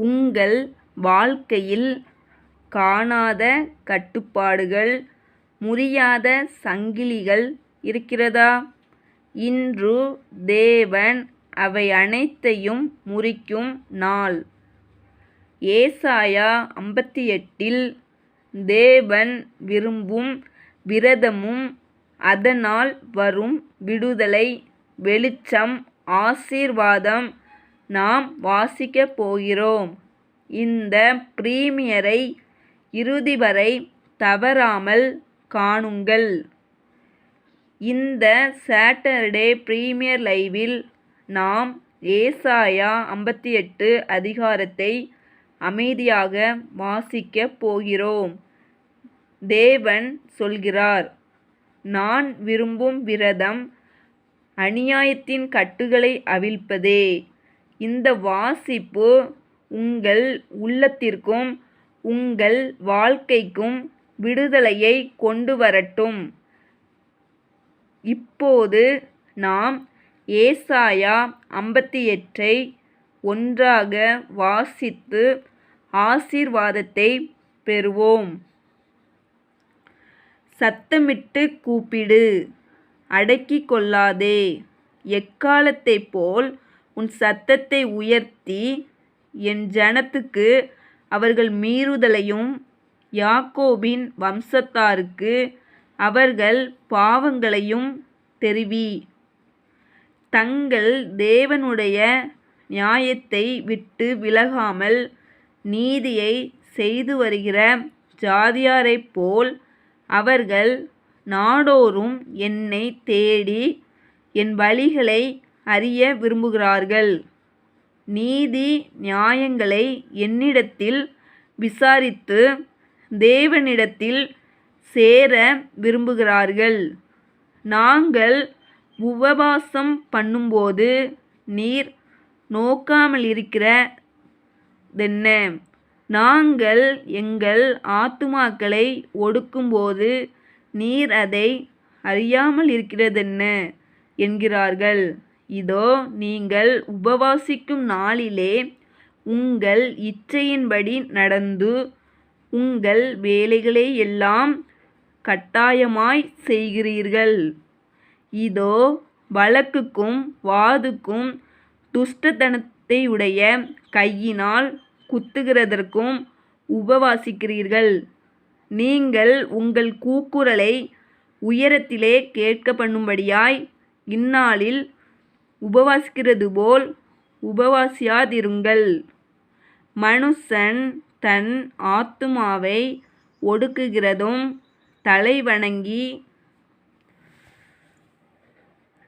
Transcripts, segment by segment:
உங்கள் வாழ்க்கையில் காணாத கட்டுப்பாடுகள் முறியாத சங்கிலிகள் இருக்கிறதா? இன்று தேவன் அவை அனைத்தையும் முறிக்கும் நாள். ஏசாயா ஐம்பத்தி எட்டில் தேவன் விரும்பும் விரதமும் அதனால் வரும் விடுதலை வெளிச்சம் ஆசீர்வாதம் நாம் வாசிக்கப் போகிறோம். இந்த பிரீமியரை இறுதிவரை தவறாமல் காணுங்கள். இந்த சாட்டர்டே பிரீமியர் லைவில் நாம் ஏசாயா ஐம்பத்தி எட்டு அதிகாரத்தை அமைதியாக வாசிக்கப் போகிறோம். தேவன் சொல்கிறார் நான் விரும்பும் விரதம் அநியாயத்தின் கட்டுகளை அவிழ்ப்பதே. இந்த வாசிப்பு உங்கள் உள்ளத்திற்கும் உங்கள் வாழ்க்கைக்கும் விடுதலையை கொண்டு வரட்டும் இப்போது நாம் ஏசாயா ஐம்பத்தி எட்டை ஒன்றாக வாசித்து ஆசீர்வாதத்தை பெறுவோம். சத்தமிட்டுக் கூப்பிடு அடக்கிக் கொள்ளாதே எக்காளத்தைப் போல் உன் சத்தத்தை உயர்த்தி என் ஜனத்துக்கு அவர்கள் மீறுதலையும் யாக்கோபின் வம்சத்தாருக்கு அவர்கள் பாவங்களையும் தெரிவி. தங்கள் தேவனுடைய நியாயத்தை விட்டு விலகாமல் நீதியை செய்து வருகிற ஜாதியாரைப் போல் அவர்கள் நாடோறும் என்னை தேடி என் வழிகளை அறிய விரும்புகிறார்கள். நீதி நியாயங்களை என்னிடத்தில் விசாரித்து தேவனிடத்தில் சேர விரும்புகிறார்கள். நாங்கள் உபவாசம் பண்ணும்போது நீர் நோக்காமலிருக்கிறதென்ன? நாங்கள் எங்கள் ஆத்துமாக்களை ஒடுக்கும்போது நீர் அதை அறியாமல் இருக்கிறதென்ன என்கிறார்கள். இதோ. நீங்கள் உபவாசிக்கும் நாளிலே உங்கள் இச்சையின்படி நடந்து உங்கள் வேலைகளையெல்லாம் கட்டாயமாய் செய்கிறீர்கள். இதோ. வழக்குக்கும் வாதுக்கும் துஷ்டத்தனத்தையுடைய கையினால் குத்துகிறதற்கும் உபவாசிக்கிறீர்கள். நீங்கள் உங்கள் கூக்குரலை உயரத்திலே கேட்க பண்ணும்படியாய் இந்நாளில் உபவாசிக்கிறது போல் உபவாசியாதிருங்கள். மனுஷன் தன் ஆத்துமாவை ஒடுக்குகிறதும் தலைவணங்கி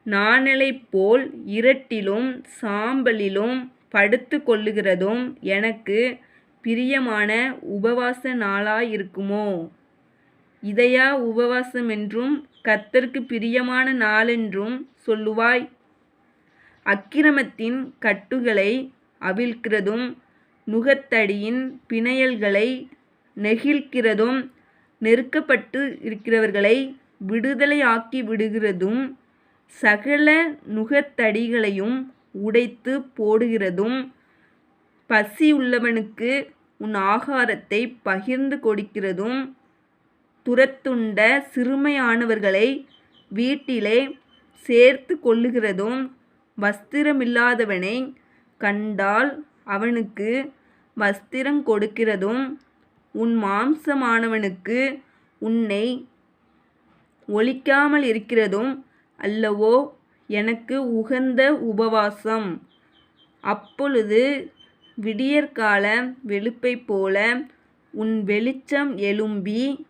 நாணலைப்போல் இரட்டிலும் சாம்பலிலும் படுத்துக்கொள்ளுகிறதும் எனக்கு பிரியமான உபவாச நாளாயிருக்குமோ? இதையா உபவாசமென்றும் கத்தருக்கு பிரியமான நாளென்றும் சொல்லுவாய்? அக்கிரமத்தின் கட்டுகளை அவிழ்க்கிறதும் நுகத்தடியின் பிணையல்களை நெகிழ்க்கிறதும் விடுதலையாக்கி விடுகிறதும் சகல நுகத்தடிகளையும் உடைத்து போடுகிறதும் பசியுள்ளவனுக்கு உன் ஆகாரத்தை பகிர்ந்து கொடுக்கிறதும் துரத்துண்ட சிறுமையானவர்களை வீட்டிலே சேர்த்து கொள்ளுகிறதும் வஸ்திரமில்லாதவனை கண்டால் அவனுக்கு வஸ்திரங் கொடுக்கிறதும் உன் மாம்சமானவனுக்கு உன்னை ஒளிக்காமலிருக்கிறதும் அல்லவோ எனக்கு உகந்த உபவாசம். அப்பொழுது விடியற்கால வெளுப்பைப்போல உன் வெளிச்சம் எழும்பி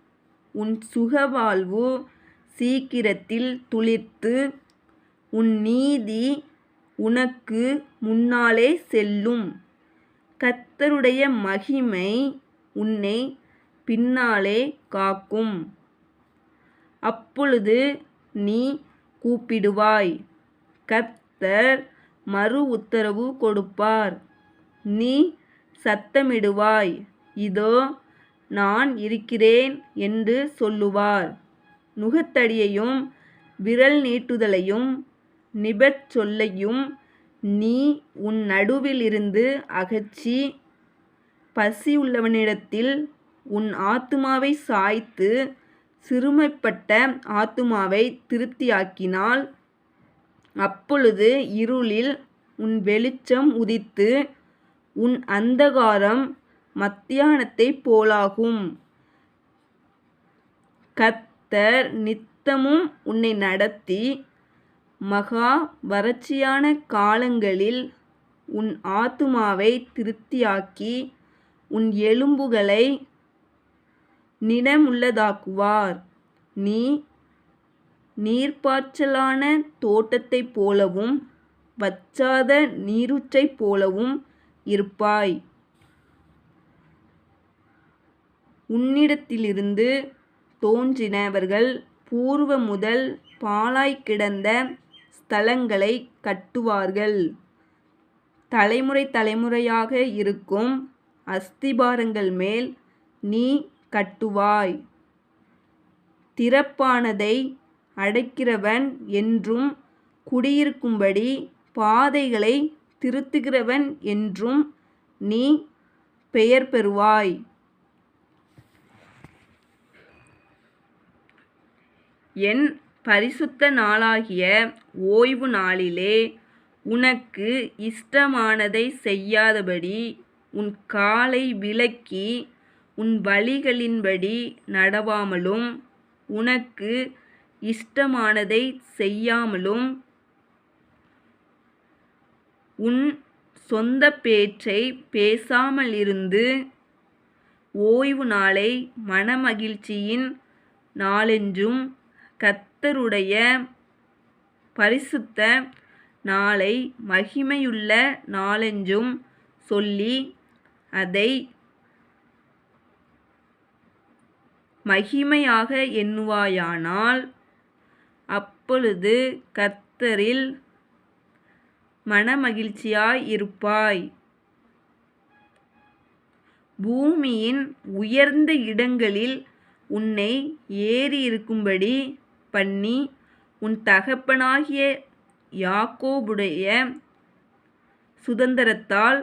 உன் சுகவாழ்வு சீக்கிரத்தில் துளிர்த்து உன் நீதி உனக்கு முன்னாலே செல்லும். கர்த்தருடைய மகிமை உன்னை பின்னாலே காக்கும். அப்பொழுது நீ கூப்பிடுவாய் கர்த்தர் மறுஉத்தரவு கொடுப்பார். நீ சத்தமிடுவாய் இதோ. நான் இருக்கிறேன் என்று சொல்லுவார். நுகத்தடியையும் விரல் நீட்டுதலையும் நிபச்சொல்லையும் நீ உன் நடுவிலிருந்து அகற்றி பசியுள்ளவனிடத்தில் உன் ஆத்துமாவை சாய்த்து சிறுமைப்பட்ட ஆத்துமாவை திருப்தியாக்கினால் அப்பொழுது இருளில் உன் வெளிச்சம் உதித்து உன் அந்தகாரம் மத்தியானத்தைப் போலாகும். கத்தர் நித்தமும் உன்னை நடத்தி மகா வறட்சியான காலங்களில் உன் ஆத்துமாவை திருப்தியாக்கி உன் எலும்புகளை நினமுள்ளதாக்குவார் நீ நீர்ப்பாய்ச்சலான தோட்டத்தைப் போலவும் வச்சாத நீரூற்றைப் போலவும் இருப்பாய். உன்னிடத்திலிருந்து தோன்றினவர்கள் பூர்வ முதல் பாழாய்க் கிடந்த ஸ்தலங்களைக் கட்டுவார்கள். தலைமுறை தலைமுறையாக இருக்கும் அஸ்திபாரங்கள் மேல் நீ கட்டுவாய். திறப்பானதை அடைக்கிறவன் என்றும் குடியிருக்கும்படி பாதைகளை திருத்துகிறவன் என்றும் நீ பெயர் பெறுவாய். என் பரிசுத்த நாளாகிய ஓய்வு நாளிலே உனக்கு இஷ்டமானதை செய்யாதபடி உன் காலை விலக்கி உன் வழிகளின்படி நடவாமலும் உனக்கு இஷ்டமானதை செய்யாமலும் உன் சொந்த பேச்சை பேசாமலிருந்து ஓய்வு நாளை மனமகிழ்ச்சியின் நாளென்றும் கர்த்தருடைய பரிசுத்த நாளை மகிமையுள்ள நாளென்றும் சொல்லி அதை மகிமையாக எண்ணுவாயானால் அப்பொழுது கர்த்தரில் மனமகிழ்ச்சியாய் இருப்பாய். பூமியின் உயர்ந்த இடங்களில் உன்னை ஏறியிருக்கும்படி பண்ணி உன் தகப்பனாகிய யாக்கோபுடைய சுதந்திரத்தால்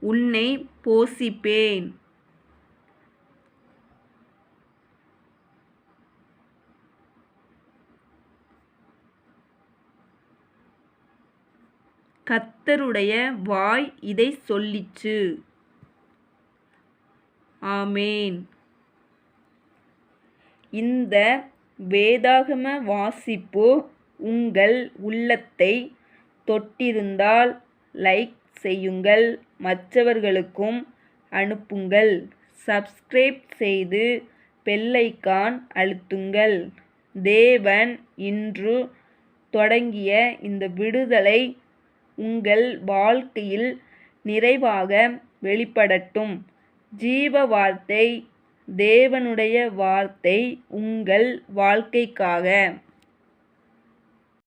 உன்னை போசிப்பேன். கத்தருடைய வாய் இதை சொல்லிச்சு. ஆமேன். இந்த வேதாகம வாசிப்பு உங்கள் உள்ளத்தை தொட்டிருந்தால் லைக் செய்யுங்கள். மற்றவர்களுக்கும் அனுப்புங்கள். சப்ஸ்கிரைப் செய்து பெல்லைக்கான் அழுத்துங்கள். தேவன் இன்று தொடங்கிய இந்த விடுதலை உங்கள் வாழ்க்கையில் நிறைவாக வெளிப்படட்டும். ஜீவ வார்த்தை தேவனுடைய வார்த்தை உங்கள் வாழ்க்கைக்காக.